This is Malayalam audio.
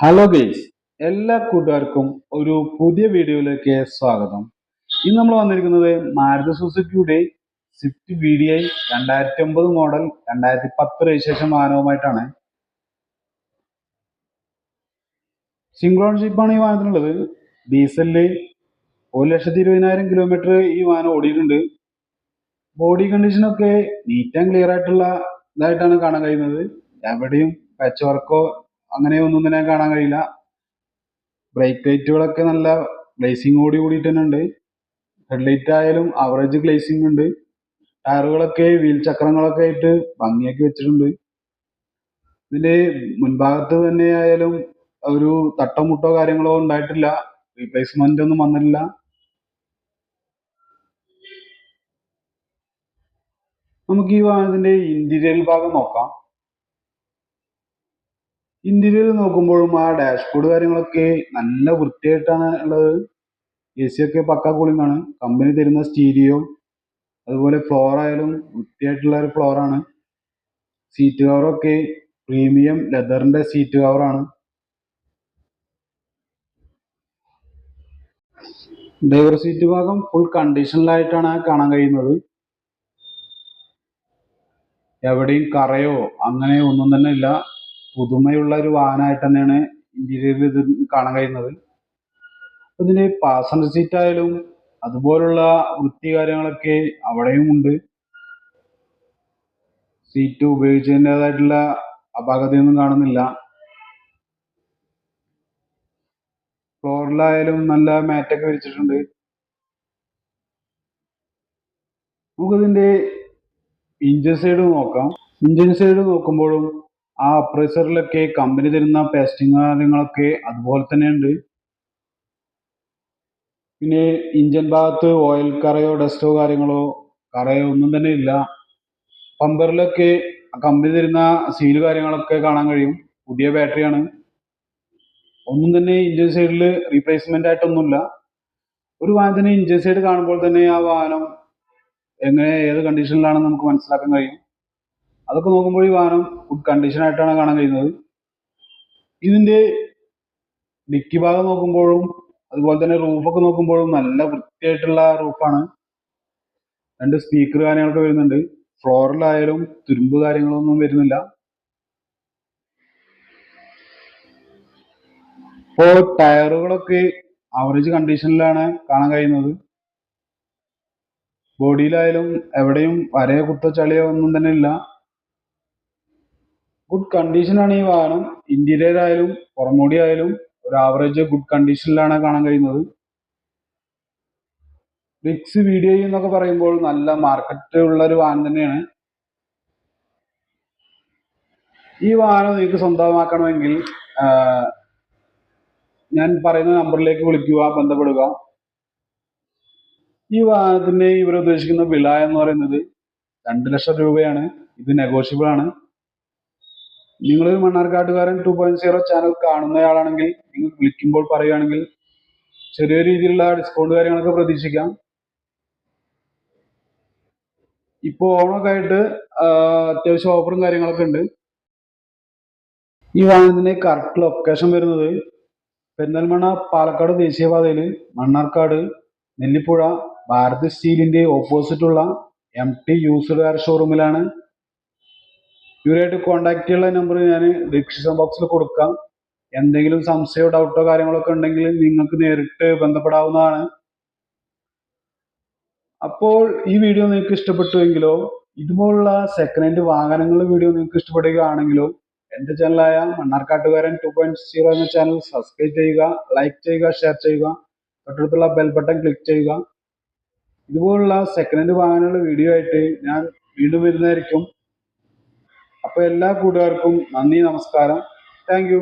ഹലോ ഗെയ്സ് എല്ലാ കൂട്ടുകാർക്കും ഒരു പുതിയ വീഡിയോയിലേക്ക് സ്വാഗതം. ഇന്ന് നമ്മൾ വന്നിരിക്കുന്നത് മാരുതി സുസുക്കിയുടെ സ്വിഫ്റ്റ് വി ഡി ഐ രണ്ടായിരത്തി ഒമ്പത് മോഡൽ രണ്ടായിരത്തി പത്ത് രജിസ്ട്രേഷൻ വാഹനവുമായിട്ടാണ് സിംഗ്ലോൺ ഓൺഷിപ്പാണ് ഈ വാഹനത്തിനുള്ളത്. ഡീസലിൽ ഒരു ലക്ഷത്തി ഇരുപതിനായിരം കിലോമീറ്റർ ഈ വാഹനം ഓടിയിട്ടുണ്ട്. ബോഡി കണ്ടീഷനൊക്കെ നീറ്റ് ആൻഡ് ക്ലിയർ ആയിട്ടുള്ള ഇതായിട്ടാണ് കാണാൻ കഴിയുന്നത്. എവിടെയും പാച്ച് വർക്കോ അങ്ങനെ ഒന്നും തന്നെ കാണാൻ കഴിയില്ല. ബ്രേക്ക് ലൈറ്റുകളൊക്കെ നല്ല ഗ്ലേസിംഗ് ഓടി കൂടിയിട്ട് തന്നെ ഉണ്ട്. ഹെഡ്ലൈറ്റ് ആയാലും ആവറേജ് ഗ്ലേസിംഗ് ഉണ്ട്. ടയറുകളൊക്കെ വീൽ ചക്രങ്ങളൊക്കെ ആയിട്ട് ഭംഗിയാക്കി വെച്ചിട്ടുണ്ട്. ഇതിന്റെ മുൻഭാഗത്ത് തന്നെ ആയാലും ഒരു തട്ടോ മുട്ടോ കാര്യങ്ങളോ ഉണ്ടായിട്ടില്ല. റീപ്ലേസ്മെന്റ് ഒന്നും വന്നിട്ടില്ല. നമുക്ക് ഈ വാഹനത്തിന്റെ ഇന്റീരിയർ ഭാഗം നോക്കാം. ഇന്റീരിയർ നോക്കുമ്പോഴും ആ ഡാഷ്ബോർഡ് കാര്യങ്ങളൊക്കെ നല്ല വൃത്തിയായിട്ടാണ് ഉള്ളത്. എ സി ഒക്കെ പക്ക കൂളിംഗ് ആണ്. കമ്പനി തരുന്ന സ്റ്റീരിയോ അതുപോലെ ഫ്ലോർ ആയാലും വൃത്തിയായിട്ടുള്ള ഒരു ഫ്ലോർ ആണ്. സീറ്റ് കവറൊക്കെ പ്രീമിയം ലെതറിന്റെ സീറ്റ് കവറാണ് ഡ്രൈവർ സീറ്റ് ഭാഗം ഫുൾ കണ്ടീഷനിലായിട്ടാണ് കാണാൻ കഴിയുന്നത്. എവിടെയും കറയോ അങ്ങനെ ഒന്നും തന്നെ ഇല്ല. പുതുമയുള്ള ഒരു വാഹനമായിട്ട് തന്നെയാണ് ഇന്റീരിയറിൽ ഇത് കാണാൻ കഴിയുന്നത്. ഇതിന് പാസഞ്ചർ സീറ്റ് ആയാലും അതുപോലുള്ള വൃത്തി കാര്യങ്ങളൊക്കെ അവിടെയും ഉണ്ട്. സീറ്റ് ഉപയോഗിച്ചതിന്റെതായിട്ടുള്ള അപാകതയൊന്നും കാണുന്നില്ല. ഫ്ലോറിലായാലും നല്ല മാറ്റൊക്കെ വിരിച്ചിട്ടുണ്ട്. നമുക്കിതിന്റെ ഇഞ്ചിൻ സൈഡ് നോക്കാം. ഇഞ്ചിൻ സൈഡ് നോക്കുമ്പോഴും ആ അപ്രൈസറിലൊക്കെ കമ്പനി തരുന്ന പേസ്റ്റിംഗ് കാര്യങ്ങളൊക്കെ അതുപോലെ തന്നെ ഉണ്ട് പിന്നെ ഇഞ്ചൻ ഭാഗത്ത് ഓയിൽ കറയോ ഡസ്റ്റോ കാര്യങ്ങളോ കറയോ ഒന്നും തന്നെ ഇല്ല. പമ്പറിലൊക്കെ കമ്പനി തരുന്ന സീൽ കാര്യങ്ങളൊക്കെ കാണാൻ കഴിയും. പുതിയ ബാറ്ററിയാണ് ഒന്നും തന്നെ ഇഞ്ചൻ സൈഡിൽ റീപ്ലേസ്മെന്റ് ആയിട്ടൊന്നുമില്ല. ഒരു വാഹനത്തിന് ഇഞ്ചൻ സൈഡ് കാണുമ്പോൾ തന്നെ ആ വാഹനം എങ്ങനെ ഏത് കണ്ടീഷനിലാണെന്ന് നമുക്ക് മനസ്സിലാക്കാൻ കഴിയും. അതൊക്കെ നോക്കുമ്പോൾ ഈ വാഹനം ഗുഡ് കണ്ടീഷൻ ആയിട്ടാണ് കാണാൻ കഴിയുന്നത്. ഇതിന്റെ ഡിക്കി ഭാഗം നോക്കുമ്പോഴും അതുപോലെ തന്നെ റൂഫൊക്കെ നോക്കുമ്പോഴും നല്ല വൃത്തിയായിട്ടുള്ള റൂഫാണ് രണ്ട് സ്പീക്കർ കാര്യങ്ങളൊക്കെ വരുന്നുണ്ട്. ഫ്ലോറിലായാലും തുരുമ്പ് കാര്യങ്ങളൊന്നും വരുന്നില്ല. ഇപ്പോൾ ടയറുകളൊക്കെ ആവറേജ് കണ്ടീഷനിലാണ് കാണാൻ കഴിയുന്നത്. ബോഡിയിലായാലും എവിടെയും വരയോ കുത്തോ ചളിയോ ഒന്നും തന്നെ ഇല്ല. ഗുഡ് കണ്ടീഷനാണ് ഈ വാഹനം. ഇന്റീരിയർ ആയാലും പുറമോടി ആയാലും ഒരു ആവറേജ് ഗുഡ് കണ്ടീഷനിലാണ് കാണാൻ കഴിയുന്നത്. റിക്സ് വീഡിയോ എന്നൊക്കെ പറയുമ്പോൾ നല്ല മാർക്കറ്റ് ഉള്ള ഒരു വാഹനം തന്നെയാണ്. ഈ വാഹനം നിങ്ങൾക്ക് സ്വന്തമാക്കണമെങ്കിൽ ഞാൻ പറയുന്ന നമ്പറിലേക്ക് വിളിക്കുക ബന്ധപ്പെടുക. ഈ വാഹനത്തിന്റെ ഇവർ ഉദ്ദേശിക്കുന്ന വില എന്ന് പറയുന്നത് രണ്ട് ലക്ഷം രൂപയാണ്. ഇത് നെഗോഷ്യബിൾ ആണ്. നിങ്ങളൊരു Mannarkkattukaran two point zero channel കാണുന്നയാളാണെങ്കിൽ നിങ്ങൾ വിളിക്കുമ്പോൾ പറയുകയാണെങ്കിൽ ചെറിയ രീതിയിലുള്ള ഡിസ്കൗണ്ട് കാര്യങ്ങളൊക്കെ പ്രതീക്ഷിക്കാം. ഇപ്പോൾ ഓണമൊക്കെ ആയിട്ട് അത്യാവശ്യം ഓഫറും കാര്യങ്ങളൊക്കെ ഉണ്ട്. ഈ വാഹനത്തിന്റെ കറക്റ്റ് ലൊക്കേഷൻ വരുന്നത് പെരിന്തൽമണ്ണ പാലക്കാട് ദേശീയപാതയിൽ മണ്ണാർക്കാട് നെല്ലിപ്പുഴ ഭാരത് സ്റ്റീലിന്റെ ഓപ്പോസിറ്റുള്ള എം ടി യൂസ്ഡ് കാർ ഷോറൂമിലാണ് ഇവരായിട്ട് കോണ്ടാക്ട് ചെയ്യാനുള്ള നമ്പർ ഞാൻ ഡിസ്ക്രിപ്ഷൻ ബോക്സിൽ കൊടുക്കാം. എന്തെങ്കിലും സംശയമോ ഡൗട്ടോ കാര്യങ്ങളൊക്കെ ഉണ്ടെങ്കിൽ നിങ്ങൾക്ക് നേരിട്ട് ബന്ധപ്പെടാവുന്നതാണ്. അപ്പോൾ ഈ വീഡിയോ നിങ്ങൾക്ക് ഇഷ്ടപ്പെട്ടുവെങ്കിലോ ഇതുപോലുള്ള സെക്കൻഡ് ഹാൻഡ് വാഹനങ്ങളുടെ വീഡിയോ നിങ്ങൾക്ക് ഇഷ്ടപ്പെടുകയാണെങ്കിലോ എന്റെ ചാനലായ മണ്ണാർക്കാട്ടുകാരൻ ടു പോയിന്റ് സീറോ എന്ന ചാനൽ സബ്സ്ക്രൈബ് ചെയ്യുക ലൈക്ക് ചെയ്യുക ഷെയർ ചെയ്യുക തൊട്ടടുത്തുള്ള ബെൽ ബട്ടൺ ക്ലിക്ക് ചെയ്യുക. ഇതുപോലുള്ള സെക്കൻഡ് ഹാൻഡ് വാഹനങ്ങളുടെ വീഡിയോ ആയിട്ട് ഞാൻ വീണ്ടും വരുന്നതായിരിക്കും. അപ്പോൾ എല്ലാ കൂട്ടുകാർക്കും നന്ദി നമസ്കാരം. താങ്ക്